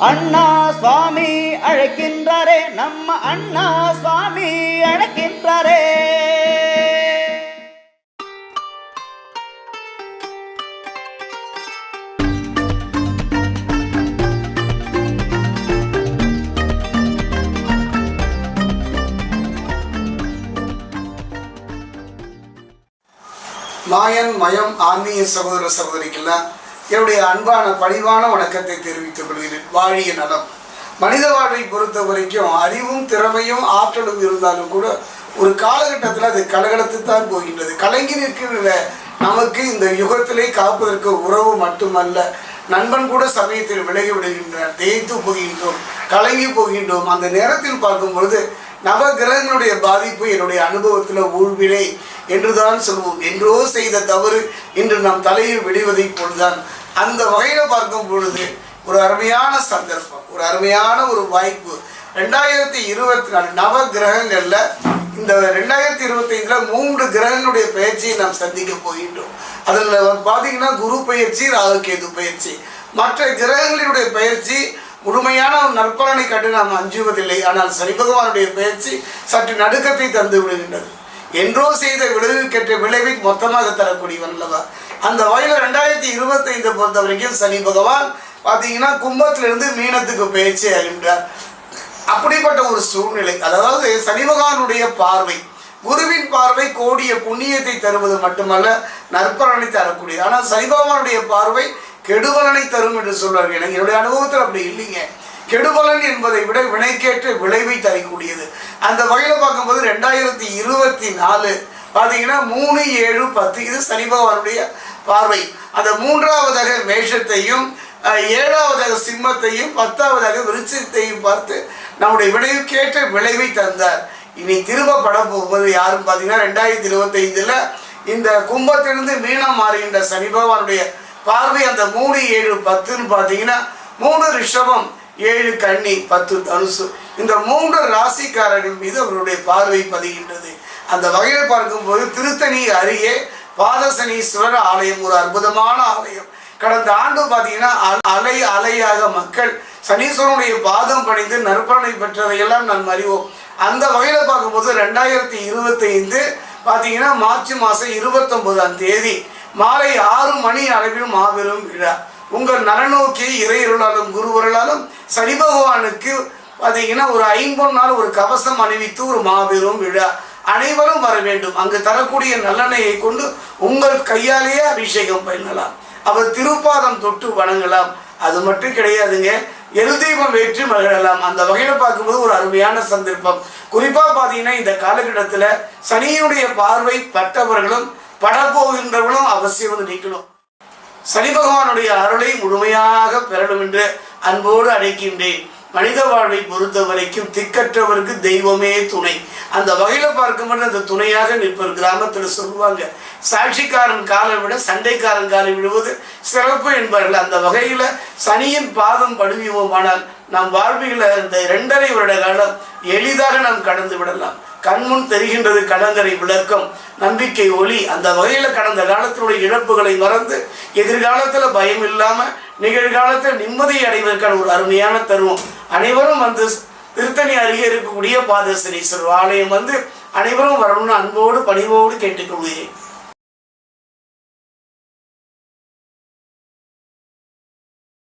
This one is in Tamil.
அண்ணா சுவாமி அழைக்கின்றாரே நம்ம அண்ணா சுவாமி அழைக்கின்றாரே. மாயன் மயம் ஆன்மீக சகோதர சகோதரிக்கெல்லாம் என்னுடைய அன்பான பணிவான வணக்கத்தை தெரிவித்துக் கொள்கிறேன். வாழிய நலம். மனித வாழ்வை பொறுத்த வரைக்கும் அறிவும் திறமையும் ஆற்றலும் இருந்தாலும் கூட ஒரு காலகட்டத்தில் அது கலகலத்து தான் போகின்றது. கலங்கி நிற்கின்ற நமக்கு இந்த யுகத்திலே காப்பதற்கு உறவு மட்டுமல்ல. நண்பன் கூட சமயத்தில் விலகி விடுகின்றான். தேய்த்து போகின்றோம் கலங்கி போகின்றோம். அந்த நேரத்தில் பார்க்கும் பொழுது நவ கிரகங்களுடைய பாதிப்பு என்னுடைய அனுபவத்தில் ஊழ்வினை என்றுதான் சொல்வோம். என்றோ செய்த தவறு இன்று நம் தலையில் விடுவதைப் போல்தான். அந்த வகையில் பார்க்கும் பொழுது ஒரு அருமையான சந்தர்ப்பம் ஒரு அருமையான ஒரு வாய்ப்பு. ரெண்டாயிரத்தி இருபத்தி நாலு நவ கிரகங்களில் இந்த ரெண்டாயிரத்தி இருபத்தைந்தில் மூன்று கிரகங்களுடைய பயிற்சியை நாம் சந்திக்க போகின்றோம். அதில் பார்த்தீங்கன்னா குரு பயிற்சி ராகுகேது பயிற்சி. மற்ற கிரகங்களினுடைய பயிற்சி முழுமையான ஒரு நற்பலனை கண்டு நாம் அஞ்சுவதில்லை. ஆனால் சனி பகவானுடைய பயிற்சி சற்று நடுக்கத்தை தந்து விடுகின்றது. என்றோ செய்த விளைவுக்கேற்ற விளைவை மொத்தமாக தரக்கூடியவன் அல்லவா? அந்த வகையில் ரெண்டாயிரத்தி இருபத்தைந்து பொறுத்த வரைக்கும் சனி பகவான் பார்த்தீங்கன்னா கும்பத்திலிருந்து மீனத்துக்கு பேச்சு ஆகின்றார் அப்படிப்பட்ட ஒரு சூழ்நிலை அதாவது சனி பகவானுடைய பார்வை குருவின் பார்வை கோடிய புண்ணியத்தை தருவது மட்டுமல்ல நற்பலனை தரக்கூடியது. ஆனால் சனி பகவானுடைய பார்வை கெடுபலனை தரும் என்று சொல்வார்கள். எனக்கு என்னுடைய அனுபவத்தில் அப்படி இல்லைங்க. கெடுபலன் என்பதை விட வினைக்கேற்ற விளைவை தரக்கூடியது. அந்த வகையில் பார்க்கும்போது ரெண்டாயிரத்தி இருபத்தி நாலு பார்த்தீங்கன்னா மூணு ஏழு பத்து இது சனி பகவானுடைய பார்வை. அந்த மூன்றாவதாக மேஷத்தையும் ஏழாவதாக சிம்மத்தையும் பத்தாவதாக விருட்சத்தையும் பார்த்து நம்முடைய விளைவு கேட்ட விளைவை தந்தார். இனி திரும்ப படம் போவது யாரும் பார்த்தீங்கன்னா ரெண்டாயிரத்தி இருபத்தைந்தில் இந்த கும்பத்திலிருந்து மீனம் மாறுகின்ற சனி பகவானுடைய பார்வை அந்த மூணு ஏழு பத்துன்னு பார்த்தீங்கன்னா மூணு ரிஷபம் ஏழு கன்னி பத்து தனுசு. இந்த மூன்று ராசிக்காரர்கள் மீது அவருடைய பார்வை பதிகின்றது. அந்த வகையில் பார்க்கும்போது திருத்தணி அருகே பாதசனீஸ்வரர் ஆலயம் ஒரு அற்புதமான ஆலயம். கடந்த ஆண்டு பார்த்தீங்கன்னா அ- அலை அலையாக மக்கள் சனீஸ்வரனுடைய பாதம் பணிந்து நற்பலனை பெற்றதையெல்லாம் நாம் அறிவோம். அந்த வகையில் பார்க்கும்போது ரெண்டாயிரத்தி இருபத்தைந்து பார்த்தீங்கன்னா மார்ச் மாதம் இருபத்தொன்பதாம் தேதி மாலை ஆறு மணி அளவில் மாபெரும் விழா. உங்கள் நலநோக்கி இறையருளாலும் குருவருளாலும் சனி பகவானுக்கு பார்த்தீங்கன்னா ஒரு ஐம்பொன்னால் ஒரு கவசம் அணிவித்து ஒரு மாபெரும் விழா. அனைவரும் வர வேண்டும். அங்கு தரக்கூடிய நல்லெண்ணையை கொண்டு உங்கள் கையாலேயே அபிஷேகம் பண்ணலாம். அவர் திருப்பாதம் தொட்டு வணங்கலாம். அது மட்டும் கிடையாதுங்க. எல் தெய்வம் வெற்றி மகிழலாம். அந்த வகையில் பார்க்கும்போது ஒரு அருமையான சந்தர்ப்பம். குறிப்பாக பார்த்தீங்கன்னா இந்த காலகட்டத்தில் சனியினுடைய பார்வை பட்டவர்களும் படப்போகின்றவர்களும் அவசியம் வந்து நிற்கணும். சனி பகவானுடைய அருளை முழுமையாக பெறணும் என்று அன்போடு அழைக்கின்றேன். மனித வாழ்வை பொறுத்த வரைக்கும் திக்கற்றவருக்கு தெய்வமே துணை. அந்த வகையில் பார்க்கும்போது அந்த துணையாக நிற்பர். கிராமத்தில் சொல்லுவாங்க சாட்சிக்காரன் காலை விட சண்டைக்காரன் காலை விடுவது சிறப்பு என்பார்கள். அந்த வகையில் சனியின் பாதம் படுவிவோமானால் நம் வாழ்வில் இந்த இரண்டரை வருட காலம் எளிதாக நாம் கடந்து விடலாம். கண்முன் தெரிகின்றது கலங்கரை விளக்கம் நம்பிக்கை ஒளி. அந்த வகையில் கடந்த காலத்தினுடைய இழப்புகளை மறந்து எதிர்காலத்தில் பயம் இல்லாமல் நிகழ்காலத்தில் நிம்மதியை அடைவதற்கான ஒரு அருமையான தருவம். அனைவரும் வந்து திருத்தணி அருகே இருக்கக்கூடிய பாதசனீஸ்வரர் ஆலயம் வந்து அனைவரும் வரணும்னு அன்போடு பணிவோடு கேட்டுக்கொள்கிறேன்.